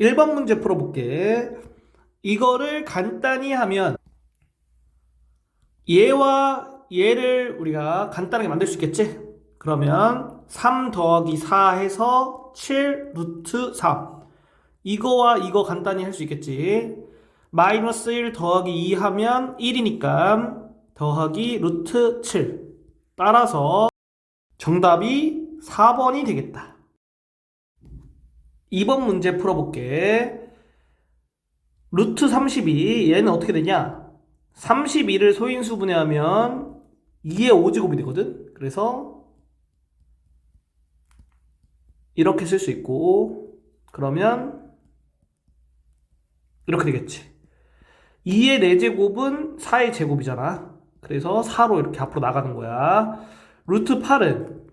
1번 문제 풀어볼게. 이거를 간단히 하면 얘와 얘를 우리가 간단하게 만들 수 있겠지? 그러면 3 더하기 4 해서 7 루트 3 이거와 이거 간단히 할 수 있겠지? 마이너스 1 더하기 2 하면 1이니까 더하기 루트 7 따라서 정답이 4번이 되겠다. 2번 문제 풀어볼게. 루트 32, 얘는 어떻게 되냐? 32를 소인수 분해하면 2의 5제곱이 되거든? 그래서 이렇게 쓸 수 있고, 그러면 이렇게 되겠지. 2의 4제곱은 4의 제곱이잖아. 그래서 4로 이렇게 앞으로 나가는 거야. 루트 8은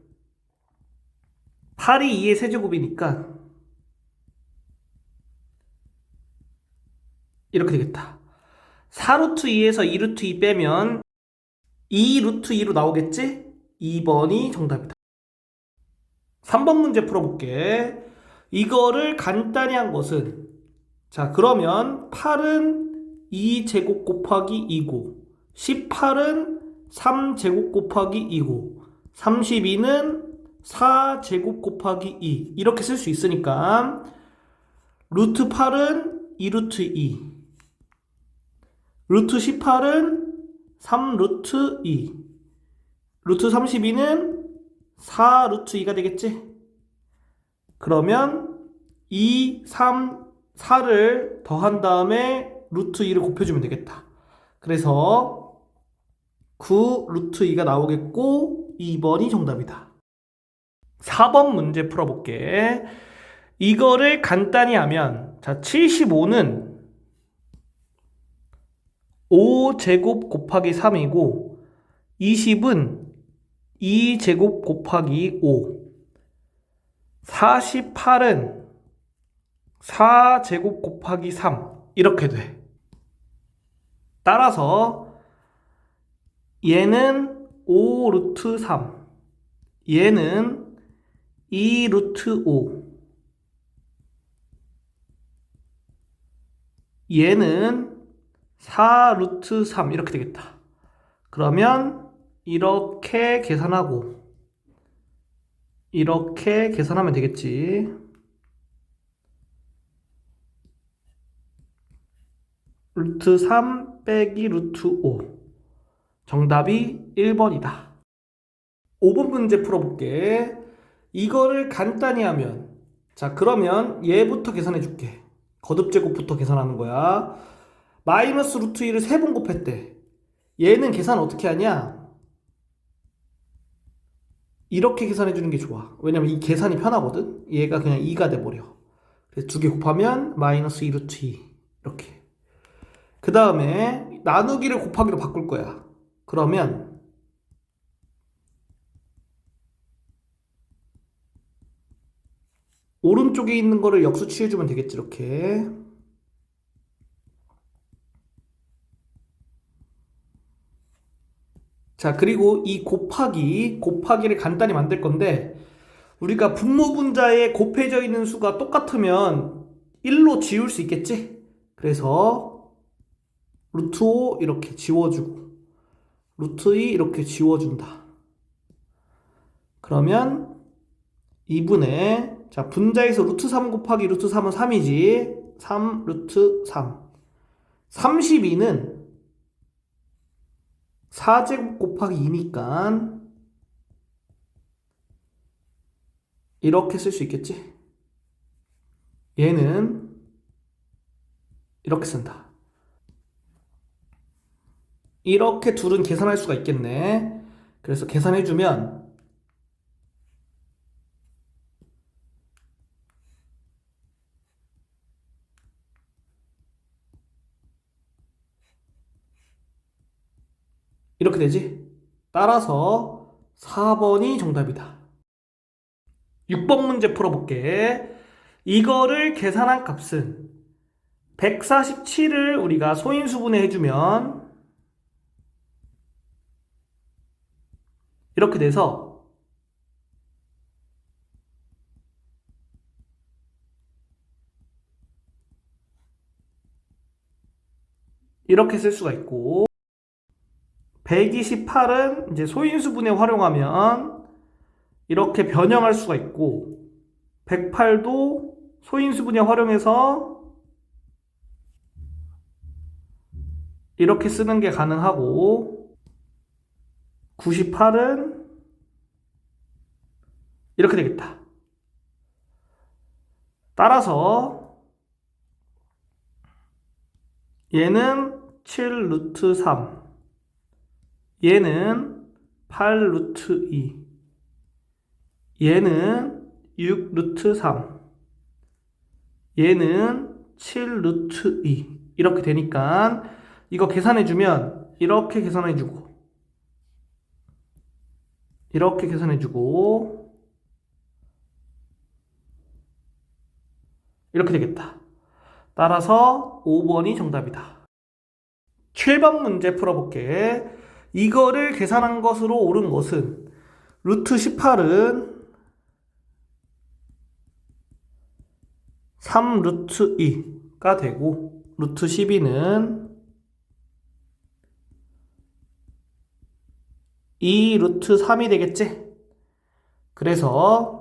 8이 2의 세제곱이니까 이렇게 되겠다. 4루트 2에서 2루트 2 빼면 2루트 2로 나오겠지? 2번이 정답이다. 3번 문제 풀어볼게. 이거를 간단히 한 것은 자 그러면 8은 2제곱 곱하기 2고 18은 3제곱 곱하기 2고 32는 4제곱 곱하기 2 이렇게 쓸 수 있으니까 루트 8은 2루트 2 루트 18은 3 루트 2 루트 32는 4 루트 2가 되겠지? 그러면 2, 3, 4를 더한 다음에 루트 2를 곱해주면 되겠다. 그래서 9 루트 2가 나오겠고 2번이 정답이다. 4번 문제 풀어볼게. 이거를 간단히 하면 자 75는 5제곱 곱하기 3이고 20은 2제곱 곱하기 5 48은 4제곱 곱하기 3 이렇게 돼. 따라서 얘는 5 루트 3 얘는 2 루트 5 얘는 4 루트 3 이렇게 되겠다. 그러면 이렇게 계산하고 이렇게 계산하면 되겠지. 루트 3 빼기 루트 5 정답이 1번이다. 5번 문제 풀어볼게. 이거를 간단히 하면 자 그러면 얘부터 계산해 줄게. 거듭제곱부터 계산하는 거야. 마이너스 루트 2를 3번 곱했대. 얘는 계산 어떻게 하냐? 이렇게 계산해 주는 게 좋아. 왜냐면 이 계산이 편하거든. 얘가 그냥 2가 돼 버려. 그래서 두 개 곱하면 마이너스 2 루트 2 이렇게. 그 다음에 나누기를 곱하기로 바꿀 거야. 그러면 오른쪽에 있는 거를 역수 취해주면 되겠지 이렇게. 자, 그리고 이 곱하기, 곱하기를 간단히 만들 건데, 우리가 분모분자에 곱해져 있는 수가 똑같으면 1로 지울 수 있겠지? 그래서, 루트 5 이렇게 지워주고, 루트 2 이렇게 지워준다. 그러면, 2분의, 자, 분자에서 루트 3 곱하기 루트 3은 3이지. 3 루트 3. 32는 4제곱 곱하기 2니까 이렇게 쓸 수 있겠지? 얘는 이렇게 쓴다. 이렇게 둘은 계산할 수가 있겠네. 그래서 계산해주면 이렇게 되지? 따라서 4번이 정답이다. 6번 문제 풀어볼게. 이거를 계산한 값은 147을 우리가 소인수분해 해주면 이렇게 돼서 이렇게 쓸 수가 있고 128은 이제 소인수분해 활용하면 이렇게 변형할 수가 있고 108도 소인수분해 활용해서 이렇게 쓰는 게 가능하고 98은 이렇게 되겠다. 따라서 얘는 7 루트 3 얘는 8 루트 2 얘는 6 루트 3 얘는 7 루트 2 이렇게 되니까 이거 계산해주면 이렇게 계산해주고 이렇게 계산해주고 이렇게 되겠다. 따라서 5번이 정답이다. 7번 문제 풀어볼게. 이거를 계산한 것으로 옳은 것은 루트 18은 3 루트 2가 되고 루트 12는 2 루트 3이 되겠지? 그래서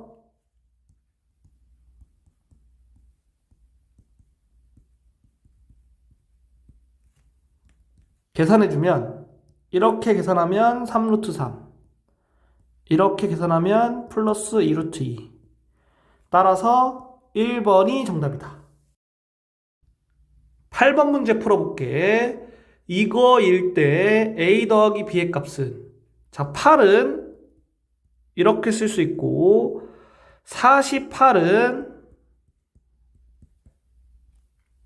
계산해주면 이렇게 계산하면 3루트 3 이렇게 계산하면 플러스 2루트 2 따라서 1번이 정답이다. 8번 문제 풀어볼게. 이거일 때 a 더하기 b의 값은? 자 8은 이렇게 쓸 수 있고 48은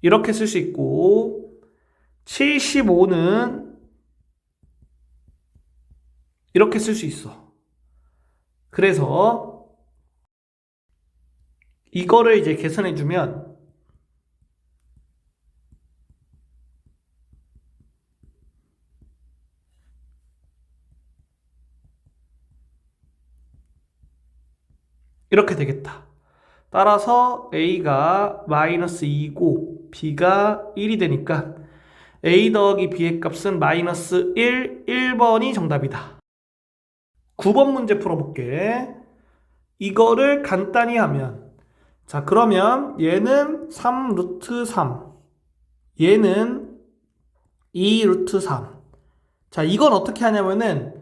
이렇게 쓸 수 있고 75는 이렇게 쓸 수 있어. 그래서 이거를 이제 계산해 주면 이렇게 되겠다. 따라서 A가 마이너스 2고 B가 1이 되니까 a 더하기 b의 값은 마이너스 1, 1번이 정답이다. 9번 문제 풀어볼게. 이거를 간단히 하면 자 그러면 얘는 3 루트 3 얘는 2 루트 3 자 이건 어떻게 하냐면은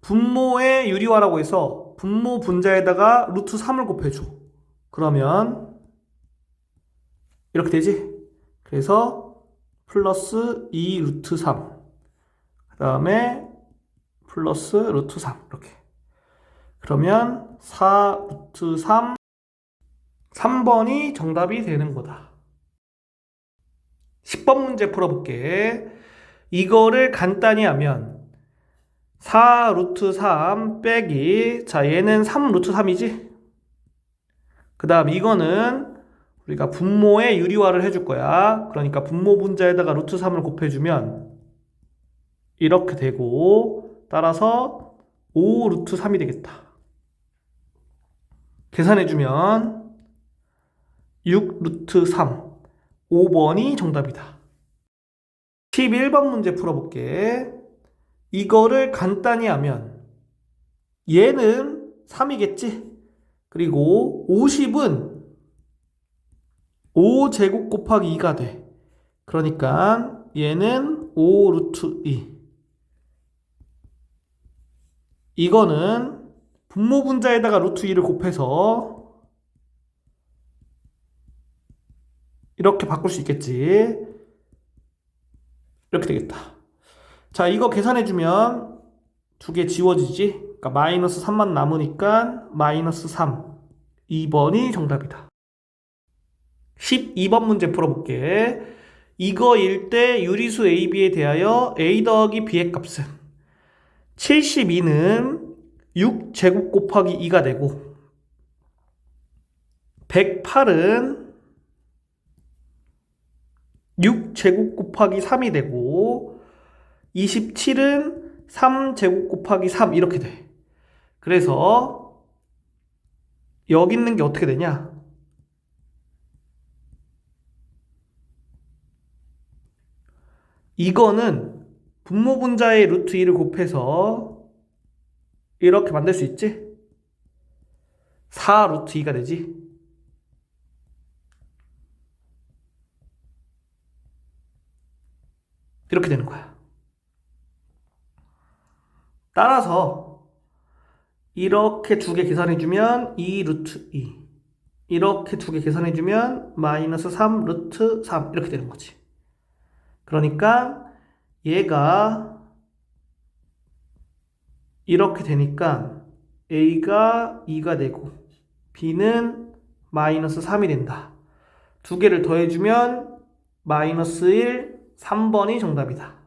분모의 유리화라고 해서 분모 분자에다가 루트 3을 곱해줘 그러면 이렇게 되지 그래서 플러스 2 루트 3. 그 다음에 플러스 루트 3. 이렇게. 그러면 4 루트 3. 3번이 정답이 되는 거다. 10번 문제 풀어볼게. 이거를 간단히 하면 4 루트 3 빼기 자 얘는 3 루트 3이지? 그 다음 이거는 우리가 분모의 유리화를 해줄 거야. 그러니까 분모 분자에다가 루트 3을 곱해주면 이렇게 되고 따라서 5 루트 3이 되겠다. 계산해주면 6 루트 3 5번이 정답이다. 11번 문제 풀어볼게. 이거를 간단히 하면 얘는 3이겠지? 그리고 50은 5제곱 곱하기 2가 돼. 그러니까 얘는 5 루트 2. 이거는 분모 분자에다가 루트 2를 곱해서 이렇게 바꿀 수 있겠지. 이렇게 되겠다. 자, 이거 계산해주면 두 개 지워지지? 그러니까 마이너스 3만 남으니까 마이너스 3. 2번이 정답이다. 12번 문제 풀어볼게. 이거일 때 유리수 AB에 대하여 A 더하기 B의 값은 72는 6제곱 곱하기 2가 되고 108은 6제곱 곱하기 3이 되고 27은 3제곱 곱하기 3 이렇게 돼. 그래서 여기 있는 게 어떻게 되냐? 이거는 분모 분자의 루트 2를 곱해서 이렇게 만들 수 있지? 4 루트 2가 되지. 이렇게 되는 거야. 따라서 이렇게 두 개 계산해주면 2 루트 2 이렇게 두 개 계산해주면 마이너스 3 루트 3 이렇게 되는 거지. 그러니까 얘가 이렇게 되니까 A가 2가 되고 B는 마이너스 3이 된다. 두 개를 더해주면 마이너스 1, 3번이 정답이다.